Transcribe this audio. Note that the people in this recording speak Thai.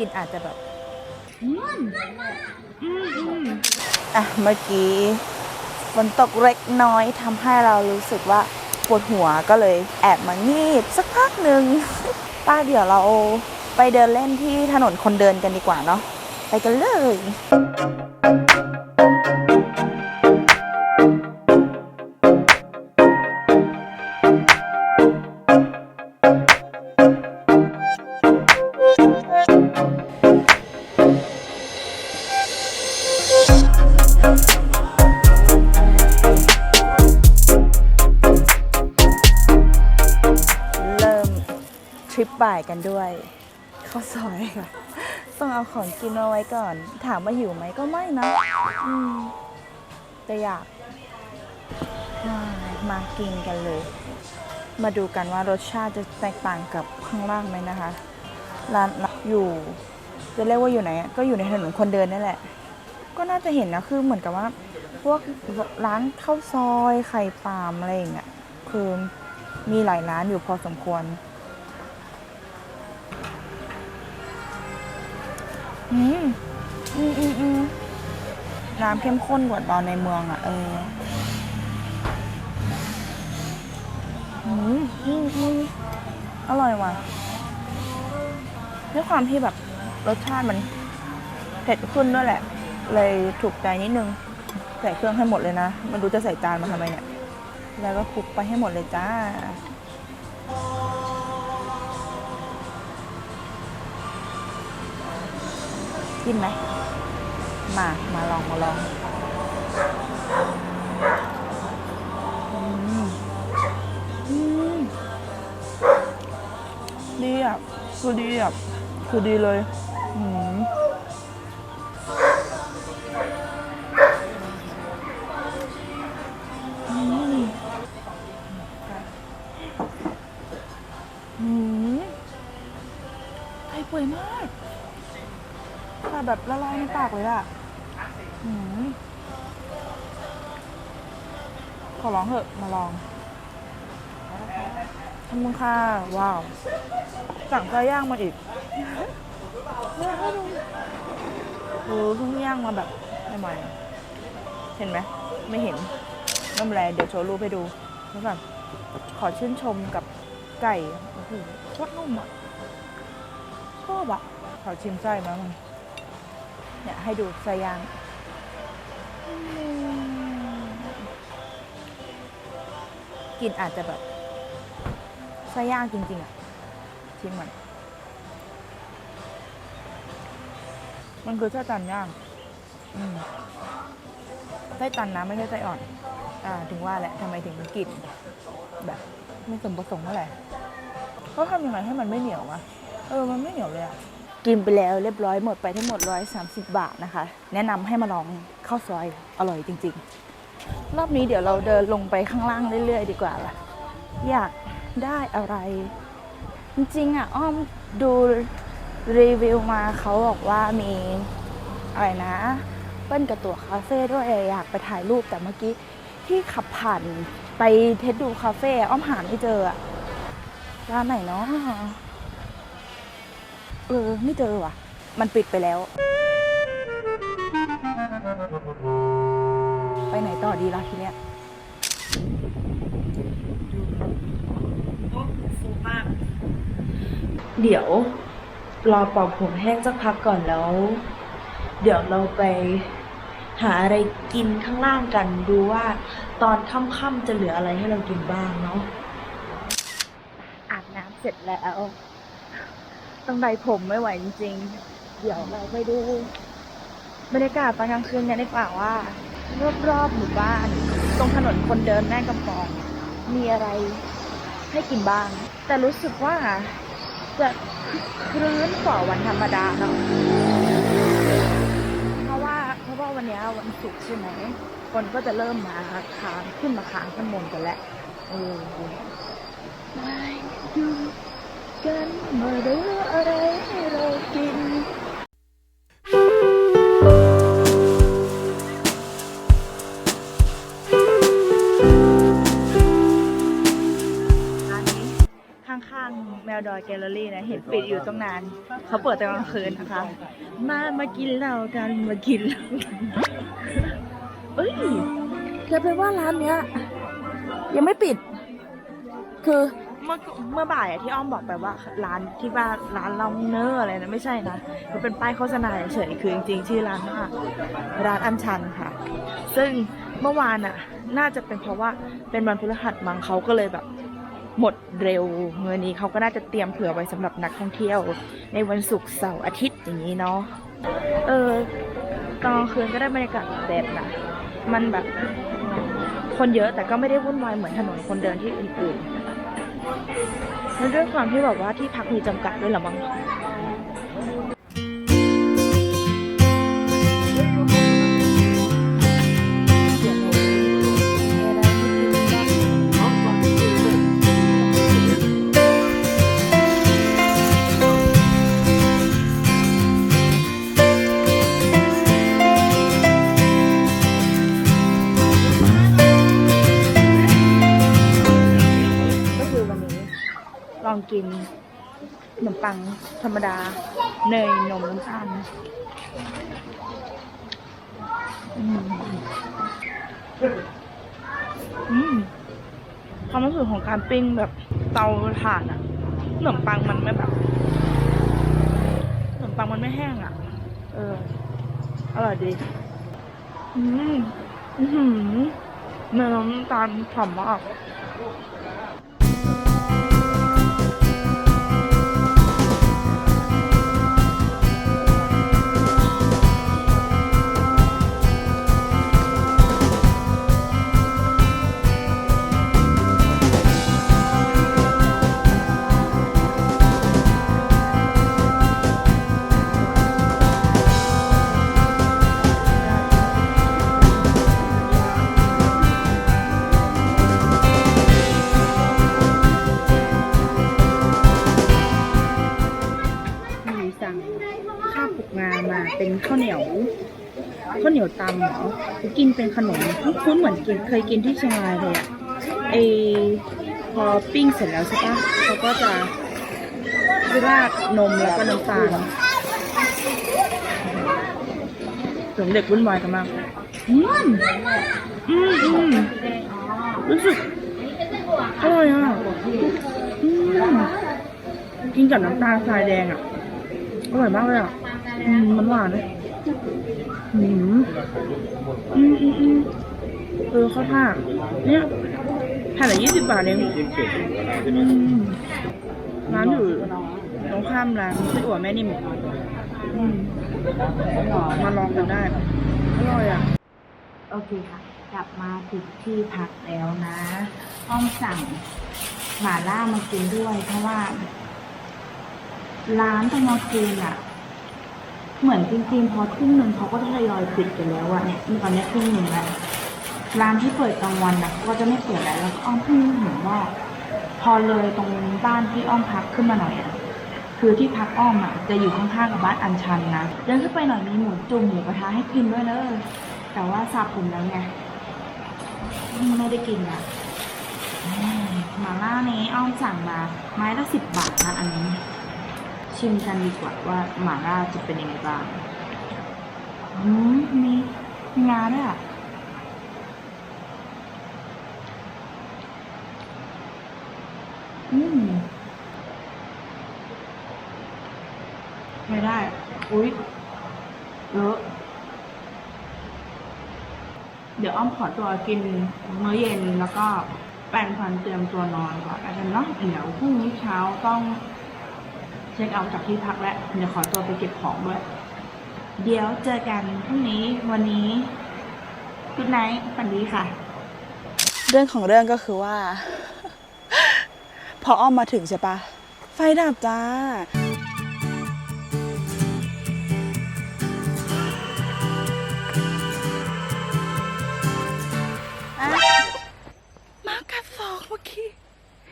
กินอาจจะแบบอืมอืมอืมอะเมื่อกี้ฝนตกเล็กน้อยทำให้เรารู้สึกว่าปวดหัวก็เลยแอบมางีบสักพักหนึ่ง ป้าเดี๋ยวเราไปเดินเล่นที่ถนนคนเดินกันดีกว่าเนาะไปกันเลย บ่ายกันด้วยข้าวซอยค่ะ ต้องเอาของกินเอาไว้ก่อน ถามว่าหิวไหมก็ไม่นะอืมแต่อยากมามากินกันเลย มาดูกันว่ารสชาติจะแตกต่างกับข้างล่างไหมนะคะ ร้านอยู่ จะเรียกว่าอยู่ไหน ก็อยู่ในถนนคนเดินนั่นแหละ ก็น่าจะเห็นนะ คือเหมือนกับว่า พวกร้านข้าวซอยไข่ปาล์มอะไรอย่างเงี้ย คือมีหลายร้านอยู่พอสมควร อืมอืมอืมอืมน้ำเข้มข้นกว่าตอนในเมืองอะ เอออืมอืมอืมอร่อยว่ะด้วยความที่แบบรสชาติมันเผ็ดขึ้นด้วยแหละ เลยถูกใจนิดนึง ใส่เครื่องให้หมดเลยนะ มันรู้จะใส่จานมาทำไมเนี่ย แล้วก็คลุกไปให้หมดเลยจ้า กินไหม มา มาลอง มาลองดีอะ คือดีอะ คือดีเลยอืมอืมอืมไทยป่วยมาก แบบละลายในปากเลยอะอืมขอร้องเถอะ มาลองขอบคุณค่ะว้าว สั่งไส้ย่างมาอีกโอ้เพิ่งย่างมาแบบใหม่ๆเห็นไหม ไม่เห็นน้ำแรเดี๋ยวโชว์รูปให้ดูแล้วแบบขอชื่นชมกับไก่ โอ้โหโคตรนุ่มอะ ชอบอะ ขอชิมไส้มามึง เนี่ยให้ดูไส้ย่าง กลินอาจจะแบบไส้ย่างจริง ๆ อะชิมมันมันคือไส้ตันย่างอืมไส้ตันนะไม่ใช่ไส้อ่อน อ่า ถึงว่าแหละทำไมถึงกลิ่นแบบไม่สมประสงค์เท่าไหร่เขาทำยังไงให้มันไม่เหนียววะเออ มันไม่เหนียวเลยอะ กินไปแล้วเรียบร้อยหมดไปทั้งหมด 130 บาทนะคะ แนะนำให้มาลองข้าวซอยอร่อยจริง ๆ รอบนี้เดี๋ยวเราเดินลงไปข้างล่างเรื่อย ๆ ดีกว่าล่ะ อยากได้อะไร จริงๆอะอ้อมดูรีวิวมาเขาบอกว่ามีอะไรนะเปิ้ลกระตัวคาเฟ่ด้วยอยากไปถ่ายรูปแต่เมื่อกี้ที่ขับผ่านไปเทสดูคาเฟ่อ้อมหาไม่เจออะร้านไหนเนาะ เออ ไม่เจอว่ะ มันปิดไปแล้ว ไปไหนต่อดีล่ะทีเนี้ยฟูมาก เดี๋ยว รอปอกผมแห้งสักพักก่อนแล้ว เดี๋ยวเราไป หาอะไรกินข้างล่างกันดูว่า ตอนค่ำๆจะเหลืออะไรให้เรากินบ้างเนาะอาบน้ำเสร็จแล้ว ต้องใดผมไม่ไหวจริง ๆ เดี๋ยวเราไปดูบรรยากาศตอนกลางคืนกันดีกว่าว่ารอบๆหมู่บ้าน ตรงถนนคนเดินแม่กำปอง มีอะไรให้กินบ้าง แต่รู้สึกว่าจะครื้นกว่าวันธรรมดาเนาะเพราะว่าเพราะว่าวันนี้วันศุกร์ใช่ไหมคนก็จะเริ่มมาค้างขึ้นมาค้างข้างบนกันแล้วเออไม่ดู กันมาเหลืออะไรให้เรากิน ร้านนี้ข้างแมวดอยแกลเลอรี่นะ เห็นปิดอยู่ตั้งนาน เขาเปิดแต่กลางคืนนะคะ มามากินเหล้ากัน มากินเหล้ากันเอ้ยจะเป็นว่าร้านเนี้ย ยังไม่ปิด คือ เมื่อเมื่อบ่ายอะที่อ้อมบอกไปว่าร้านที่ว่าร้านลองเนอร์อะไรนะไม่ใช่นะมันเป็นป้ายโฆษณาเฉยคือจริงๆชื่อร้านว่าร้านอัญชันค่ะ ซึ่งเมื่อวานอะน่าจะเป็นเพราะว่าเป็นวันพฤหัสมั้งเขาก็เลยแบบหมดเร็วเมื่อนี้เขาก็น่าจะเตรียมเผื่อไว้สำหรับนักท่องเที่ยว ในวันศุกร์เสาร์อาทิตย์อย่างนี้เนาะเออตอนกลางคืนก็ได้บรรยากาศแบบนะมันแบบคนเยอะแต่ก็ไม่ได้วุ่นวายเหมือนถนนคนเดินที่อื่นๆ แล้วด้วยความที่แบบว่าที่พักมีจำกัดด้วยหรอมั้ง กินขนมปังธรรมดา เนยนมน้ำตาลความรู้สึกของการปิ้งแบบเตาถ่านอะขนมปังมันไม่แบบขนมปังมันไม่แห้งอะเออ อร่อยดี อืม อือหือเนยน้ำตาลฉ่ำมาก ข้ามาเป็นข้าวเหนียวข้าวเหนียวตำเหรอกินเป็นขนมคุ้นเหมือนกินเคยกินที่เชียงรายเลยอะไอพอปิ้งเสร็จแล้วใช่ปะเขาก็จะราดนมแล้วก็น้ำตาลถึงเด็กวุ่นวายกันมากอืมอืมอืมรู้สึกอร่อยอะอืมกินกับน้ำตาลทรายแดงอะอร่อยมากเลยอะ อืมมันหวานเลยอืมอืมอืมอืมเออข้าวผัดเนี่ยแผ่นละยี่สิบบาทเองอืมร้านอยู่ตรงข้ามร้านไส้อั่วแม่นิ่มอืมมาลองกันได้อร่อยอะ โอเคค่ะ กลับมาถึงที่พักแล้วนะห้องสั่งหม่าล่ามากินด้วย เพราะว่า ร้านตรงมอคืนอะ เหมือนจริงๆพอทุ่มหนึ่งเขาก็ทยอยปิดกันแล้วอะเนี่ยตอนนี้ทุ่มหนึ่งแล้วร้านที่เปิดกลางวันนะก็จะไม่เปิดแล้วแล้วอ้อมเพิ่งเห็นว่า พอเลยตรงบ้านที่อ้อมพักขึ้นมาหน่อยอะคือที่พักอ้อมอะจะอยู่ข้างๆกับบ้านอัญชันนะเดินขึ้นไปหน่อยมีหมูจุ่มหมูกระทะให้กินด้วยเลยแต่ว่าสับผมแล้วไงไม่ได้กินอะมาล่านี้อ้อมสั่งมาไม้ละสิบบาทนะอันนี้ ชิมกันดีกว่าว่าหม่าล่าจะเป็นยังไงบ้างอืมมีงาด้วยอะอืมไม่ได้ อุ๊ยเยอะเดี๋ยวอ้อมขอตัวกินมื้อเย็นแล้วก็แปรงฟันเตรียมตัวนอนก่อนอาจจะเนาะเดี๋ยวพรุ่งนี้เช้าต้อง ช็คเอาท์จากที่พักแล้วเดี๋ยวขอตัวไปเก็บของด้วย เดี๋ยวเจอกันพรุ่งนี้วันนี้คุณไนท์ฝันดีค่ะ เรื่องของเรื่องก็คือว่า พออ้อมมาถึงใช่ปะไฟดับจ้าอะ